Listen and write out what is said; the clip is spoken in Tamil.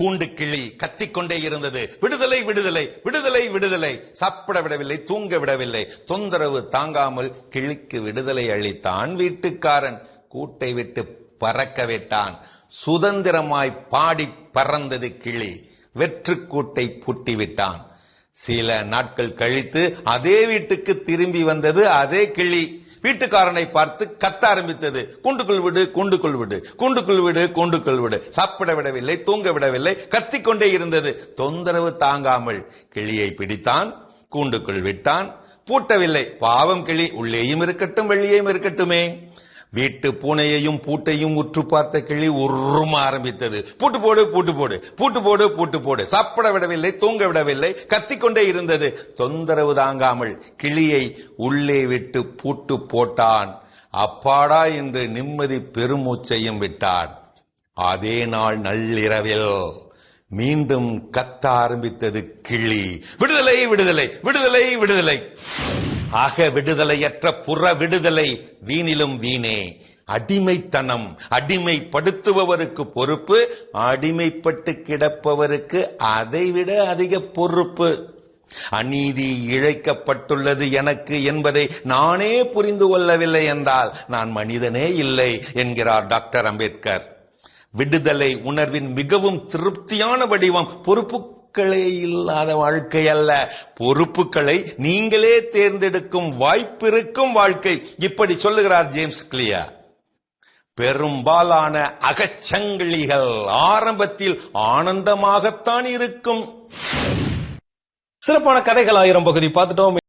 கூண்டு கிளி கத்திக்கொண்டே இருந்தது. விடுதலை விடுதலை விடுதலை விடுதலை. சாப்பிட விடவில்லை தூங்க விடவில்லை. தொந்தரவு தாங்காமல் கிளிக்கு விடுதலை அளித்தான் வீட்டுக்காரன். கூட்டை விட்டு பறக்க விட்டான். சுதந்திரமாய் பாடி பறந்தது கிளி. வெற்றுக்கூட்டை பூட்டி விட்டான். சில நாட்கள் கழித்து அதே வீட்டுக்கு திரும்பி வந்தது அதே கிளி. வீட்டுக்காரனை பார்த்து கத்த ஆரம்பித்தது. கூண்டுக்குள் விடு கூண்டுக்குள் விடு. கூண்டுக்குள் விடு கூண்டுக்குள் விடு. சாப்பிட விடவில்லை தூங்க விடவில்லை கத்திக்கொண்டே இருந்தது. தொந்தரவு தாங்காமல் கிளியை பிடித்தான் கூண்டுக்குள் விட்டான். பூட்டவில்லை பாவம் கிளி உள்ளேயும் இருக்கட்டும் வெளியேயும் இருக்கட்டுமே. வீட்டு பூனையையும் பூட்டையும் உற்று பார்த்த கிளி உரும ஆரம்பித்தது. பூட்டு போடு பூட்டு போடு பூட்டு போடு பூட்டு போடு. சாப்பிட விடவில்லை தூங்க விடவில்லை கத்திக்கொண்டே இருந்தது. தொந்தரவு தாங்காமல் கிளியை உள்ளே விட்டு பூட்டு போட்டான். அப்பாடா என்று நிம்மதி பெருமூச்சையும் விட்டான். அதே நாள் நள்ளிரவில் மீண்டும் கத்த ஆரம்பித்தது கிளி. விடுதலை விடுதலை விடுதலை விடுதலை. ஆக விடுதலையற்ற புற விடுதலை வீணிலும் வீணே. அடிமைத்தனம் அடிமைப்படுத்துபவருக்கு பொறுப்பு அடிமைப்பட்டு கிடப்பவருக்கு அதைவிட அதிக பொறுப்பு. அநீதி இழைக்கப்பட்டுள்ளது எனக்கு என்பதை நானே புரிந்து கொள்ளவில்லை என்றால் நான் மனிதனே இல்லை என்கிறார் டாக்டர் அம்பேத்கர். விடுதலை உணர்வின் மிகவும் திருப்தியான வடிவம் பொறுப்பு பொறுப்புகளே இல்லாத வாழ்க்கை அல்ல. பொறுப்புகளை நீங்களே தேர்ந்தெடுக்கும் வாய்ப்பிருக்கும் வாழ்க்கை. இப்படி சொல்லுகிறார் ஜேம்ஸ் கிளியர். பெரும்பாலான அகச்சங்கிலிகள் ஆரம்பத்தில் ஆனந்தமாகத்தான் இருக்கும். சிறப்பான கதைகள் ஆயிரம் பகுதி பார்த்துட்டோம்.